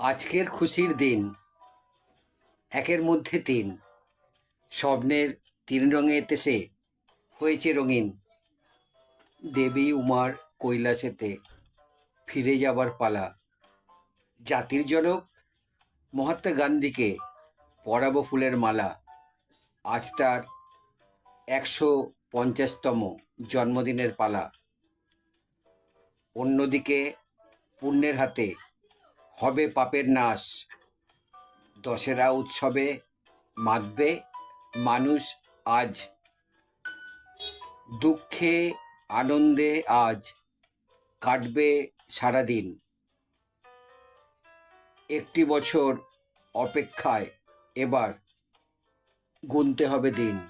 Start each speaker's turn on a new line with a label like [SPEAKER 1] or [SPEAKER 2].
[SPEAKER 1] আজকের খুশির দিন, একের মধ্যে তিন। স্বপ্নের তিন রঙেতে সে হয়েছে রঙিন। দেবী উমার কৈলাসেতে ফিরে যাবার পালা। জাতির জনক মহাত্মা গান্ধীকে পরাবো ফুলের মালা। আজ তার একশো পঞ্চাশতম জন্মদিনের পালা। অন্যদিকে পুণ্যের হাতে হবে পাপের নাশ। দশেরা উৎসবে মাতবে মানুষ আজ। দুঃখে, আনন্দে আজ কাটবে সারাদিন। একটি বছর অপেক্ষায় এবার গুনতে হবে দিন।